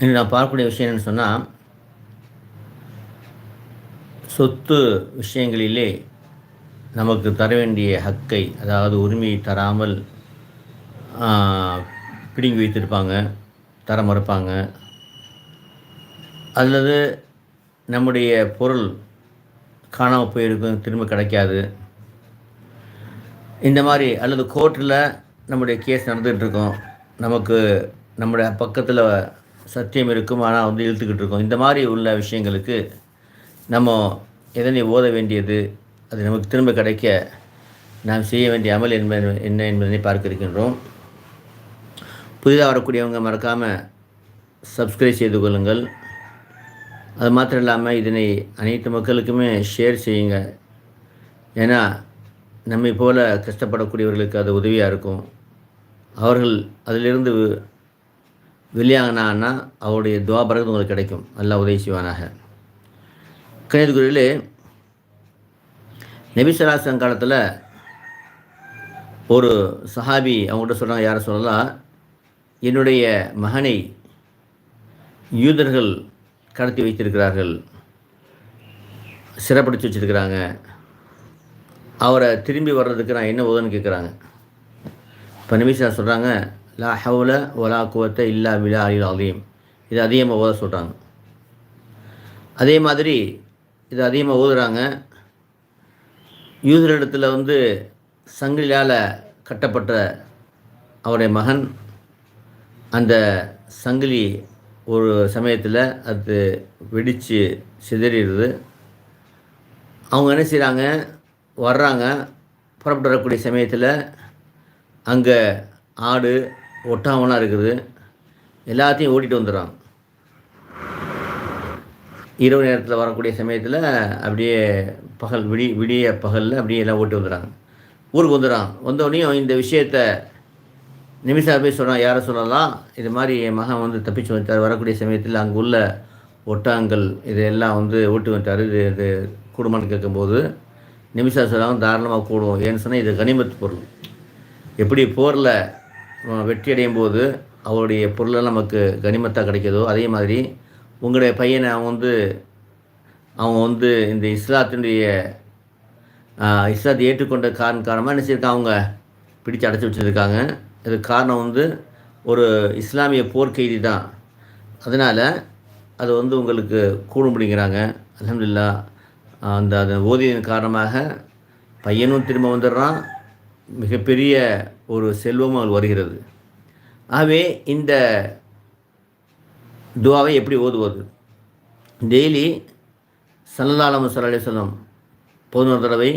இன்று நான் பார்க்கக்கூடிய விஷயம் என்னன்னு சொன்னால் சொத்து விஷயங்களிலே நமக்கு தர வேண்டிய ஹக்கை அதாவது உரிமையை தராமல் பிடுங்கி வைத்திருப்பாங்க தர மறுப்பாங்க. அல்லது நம்முடைய பொருள் காணாமல் போயிருக்கும் திரும்ப கிடைக்காது. இந்த மாதிரி அல்லது கோர்ட்டில் நம்முடைய கேஸ் நடந்துகிட்ருக்கோம் நமக்கு நம்முடைய பக்கத்தில் சத்தியம் இருக்கும் ஆனால் வந்து இழுத்துக்கிட்டு இருக்கோம். இந்த மாதிரி உள்ள விஷயங்களுக்கு நம்ம எதனை ஓத வேண்டியது அது நமக்கு திரும்ப கிடைக்க நாம் செய்ய வேண்டிய அமல் என்பது என்ன என்பதனை பார்க்க இருக்கின்றோம். புதிதாக வரக்கூடியவங்க மறக்காமல் சப்ஸ்கிரைப் செய்து கொள்ளுங்கள். அது மாத்திரம் இல்லாமல் இதனை அனைத்து மக்களுக்குமே ஷேர் செய்யுங்க. ஏன்னா நம்மை போல கஷ்டப்படக்கூடியவர்களுக்கு அது உதவியாக இருக்கும். அவர்கள் அதிலிருந்து வெ- வெளியாகினான்னா அவருடைய துவாபரகம் உங்களுக்கு கிடைக்கும். நல்லா உதவி செய்வானாக. கணிதகுரியிலே நபிசராசன் காலத்தில் ஒரு சஹாபி அவங்கள்ட்ட சொல்கிறாங்க யாரை சொல்லலாம் என்னுடைய மகனை யூதர்கள் கடத்தி வைத்திருக்கிறார்கள். சிறப்படுத்தி வச்சிருக்கிறாங்க. அவரை திரும்பி வர்றதுக்கு நான் என்ன உதவுன்னு கேட்குறாங்க இப்போ நிமிஷா சொல்கிறாங்க லா ஹவுல ஒலா குவத்த இல்லா விலா அலில் அலீம். இது அதிகமாக ஓத சொல்கிறாங்க அதே மாதிரி இது அதிகமாக ஓதுறாங்க. இடத்துல வந்து சங்கிலியால் கட்டப்பட்ட அவருடைய மகன் அந்த சங்கிலி ஒரு சமயத்தில் அது வெடித்து சிதறிடுது. அவங்க என்ன செய்கிறாங்க வர்றாங்க. புறப்பட்டு வரக்கூடிய சமயத்தில் அங்கே ஆடு ஒட்டாமலாம் இருக்குது. எல்லாத்தையும் ஓட்டிகிட்டு வந்துடுறான். இரவு நேரத்தில் வரக்கூடிய சமயத்தில் அப்படியே பகல் விடி விடிய பகலில் அப்படியே எல்லாம் ஓட்டி வந்துடுறாங்க. ஊருக்கு வந்துடுறான். வந்தோடனையும் இந்த விஷயத்தை நிமிஷா போய் சொல்கிறான் யாரை சொல்லலாம்? இது மாதிரி என் மகன் வந்து தப்பிச்சு வந்துட்டார். வரக்கூடிய சமயத்தில் அங்கே உள்ள ஒட்டாங்கள் இதெல்லாம் வந்து ஓட்டி வந்துட்டார். இது இது கூடுமான்னு கேட்கும்போது நிமிஷா சொல்லாமல் தாராளமாக கூடும் ஏன்னு சொன்னால் இது கனிமத்து பொருள். எப்படி போரில் வெற்றியடையும் போது அவருடைய பொருளெல்லாம் நமக்கு கனிமத்தாக கிடைக்கிதோ அதே மாதிரி உங்களுடைய பையனை அவன் வந்து அவன் வந்து இந்த இஸ்லாத்தினுடைய இஸ்லாத்தை ஏற்றுக்கொண்ட காரணம் காரணமாக என்ன செய்யிருக்காங்க அவங்க பிடிச்சு அடைச்சி வச்சுருக்காங்க. இதுக்கு காரணம் வந்து ஒரு இஸ்லாமிய போர்க்கைதி தான். அதனால் அது வந்து உங்களுக்கு கூடும் பிடிங்கிறாங்க அலமதுல்லா அந்த அதை ஓதியதன் காரணமாக பையனும் திரும்ப வந்துடுறான். மிகப்பெரிய ஒரு செல்வமும் அவள் வருகிறது. ஆகவே இந்த துவாவை எப்படி ஓதுவது? டெய்லி சல்லாலம் சல்லி சொல்லம் பதினோரு தடவை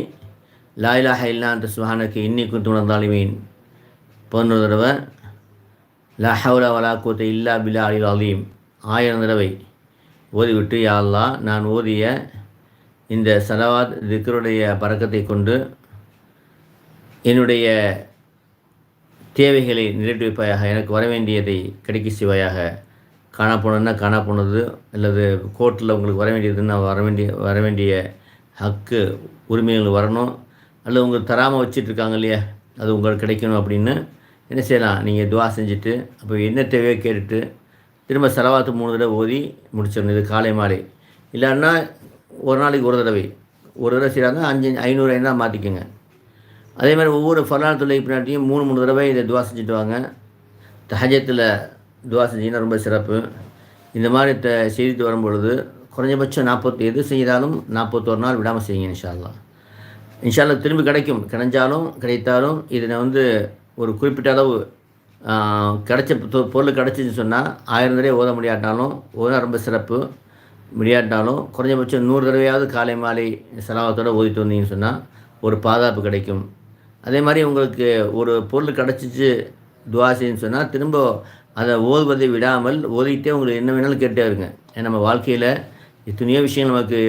லாயிலாக இல்லாந்த சுஹானுக்கு இன்னிக்கும் குத்துணர்ந்தாலுமீன் பதினோரு தடவை லா ஹவுலா வலா கூத்த இல்லா பில்லா அலி அலீம் ஆயிரம் தடவை ஓதிவிட்டு யா நான் ஓதிய இந்த சலவாத் திக்ருடைய பறக்கத்தை கொண்டு என்னுடைய தேவைகளை நிறைவேற்றிவைப்பாயாக எனக்கு வர வேண்டியதை கிடைக்க செய்வாயாக. காணா போனதுன்னா காணா போனது அல்லது கோர்ட்டில் உங்களுக்கு வர வேண்டியதுன்னா வர வேண்டிய வர வேண்டிய ஹக்கு உரிமைகள் வரணும். அல்லது உங்களுக்கு தராமல் வச்சுட்டு இருக்காங்க இல்லையா அது உங்களுக்கு கிடைக்கணும் அப்படின்னு என்ன செய்யலாம் நீங்கள் துவா செஞ்சுட்டு அப்போ என்ன தேவையோ கேட்டுட்டு திரும்ப செலவாத்து மூணு தடவை ஓதி முடிச்சிடணும். இது காலை மாலை. இல்லைன்னா ஒரு நாளைக்கு ஒரு தடவை. ஒரு தடவை செய்கிறாங்க அஞ்சு ஐநூறு ஐநூறு மாற்றிக்கோங்க அதே மாதிரி ஒவ்வொரு ஃபர்லான் தொழில் பின்னாட்டியும் மூணு மூணு தடவை இதை துவா செஞ்சுட்டு வாங்க. தஹஜத்தில் துவா செஞ்சிங்கன்னா ரொம்ப சிறப்பு. இந்த மாதிரி த செய்தித்து வரும்பொழுது குறைஞ்சபட்சம் நாற்பத்தி எது செய்தாலும் நாற்பத்தோரு நாள் விடாமல் செய்யுங்க இன்ஷால்லாம் இன்ஷால்லா திரும்பி கிடைக்கும். கிடைஞ்சாலும் கிடைத்தாலும் இதில் வந்து ஒரு குறிப்பிட்ட அளவு கிடைச்ச பொ- பொருள் கிடச்சின்னு சொன்னால் ஆயிரம் தடவை ஓத முடியாட்டாலும் ஓதா ரொம்ப சிறப்பு. முடியாட்டாலும் குறைஞ்சபட்சம் நூறு தடவையாவது காலை மாலை செலவத்தோடு ஓதிட்டு வந்தீங்கன்னு சொன்னால் ஒரு பாதுகாப்பு கிடைக்கும். அதே மாதிரி உங்களுக்கு ஒரு பொருள் கிடச்சிச்சு துவா சொன்னால் திரும்ப அதை ஓதுவதை விடாமல் ஓதிக்கிட்டே உங்களுக்கு என்ன வேணாலும் கேட்டே இருங்க. ஏன்னா நம்ம வாழ்க்கையில் எத்தனையோ விஷயங்கள் நமக்கு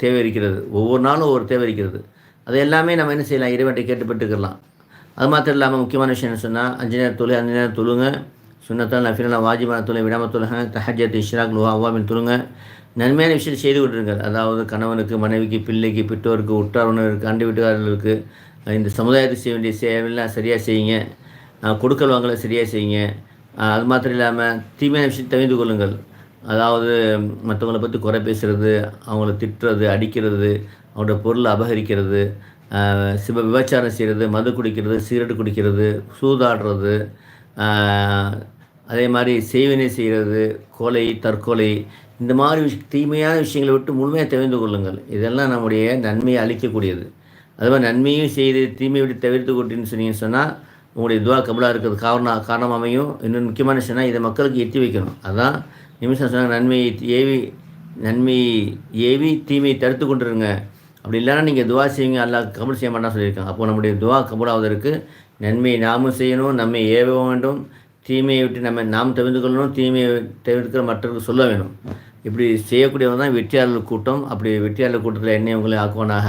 தேவை இருக்கிறது ஒவ்வொரு நாளும் ஒவ்வொரு தேவை இருக்கிறது. அது எல்லாமே நம்ம என்ன செய்யலாம்? இறைவன்ட்டை கேட்டுப்பட்டுக்கலாம் அது மாத்திரம் இல்லாமல் முக்கியமான விஷயம் என்ன சொன்னால் அஞ்சு நேரம் தொழு அஞ்சு நேரம் தொழுங்க. சுண்ணத்தால் நஃபிலாம் வாஜிபான தொலை விடாமல் தொழுங்க தஹஜத் இஷ்ராக் லுவா அவ்வாமின் தொழுங்க. நன்மையான விஷயத்தை செய்து கொண்டிருங்கள் அதாவது கணவனுக்கு மனைவிக்கு பிள்ளைக்கு பெற்றோருக்கு உற்றார் உணவருக்கு அண்டை வீட்டுக்காரர்களுக்கு இந்த சமுதாயத்துக்கு செய்ய வேண்டிய சேவையெல்லாம் சரியாக செய்யுங்க. கொடுக்கல் வாங்கலை சரியாக செய்யுங்க. அது மாத்திரம் இல்லாமல் தீமையான விஷயத்தை தவிர்த்து கொள்ளுங்கள். அதாவது மற்றவங்கள பற்றி குறை பேசுகிறது அவங்கள திட்டுறது அடிக்கிறது அவங்களோட பொருளை அபகரிக்கிறது சிவ விபச்சாரம் செய்கிறது மது குடிக்கிறது சிகரெட் குடிக்கிறது சூதாடுறது அதே மாதிரி செய்வினை செய்கிறது கொலை தற்கொலை இந்த மாதிரி விஷ் தீமையான விஷயங்களை விட்டு முழுமையாக தெரிந்து கொள்ளுங்கள். இதெல்லாம் நம்முடைய நன்மையை அளிக்கக்கூடியது. அது மாதிரி நன்மையும் செய்து தீமையை விட்டு தவிர்த்து கொட்டின்னு சொன்னீங்கன்னு சொன்னால் உங்களுடைய துவா கபலாக இருக்கிறது காரணம் காரணம் அமையும். இன்னும் முக்கியமான விஷயம்னா இதை மக்களுக்கு எட்டி வைக்கணும். அதான் நிமிஷம் சொன்னாங்க நன்மையை ஏவி நன்மையை ஏவி தீமையை தடுத்து கொண்டுருங்க. அப்படி இல்லைன்னா நீங்கள் துவா செய்வீங்க அல்லா கபல் செய்ய மாட்டான்னு சொல்லியிருக்காங்க. அப்போது நம்முடைய துவா கபலாவதற்கு நன்மையை நாமும் செய்யணும் நம்மை ஏவ வேண்டும். தீமையை விட்டு நம்ம நாம் தவிர்த்து கொள்ளணும் தீமையை தவிர்க்கிற மற்றவர்கள் சொல்ல வேணும். இப்படி செய்யக்கூடியவங்க தான் வெற்றியாளர் கூட்டம். அப்படி வெற்றியாளர் கூட்டத்தில் என்னை உங்களை ஆக்குவானாக?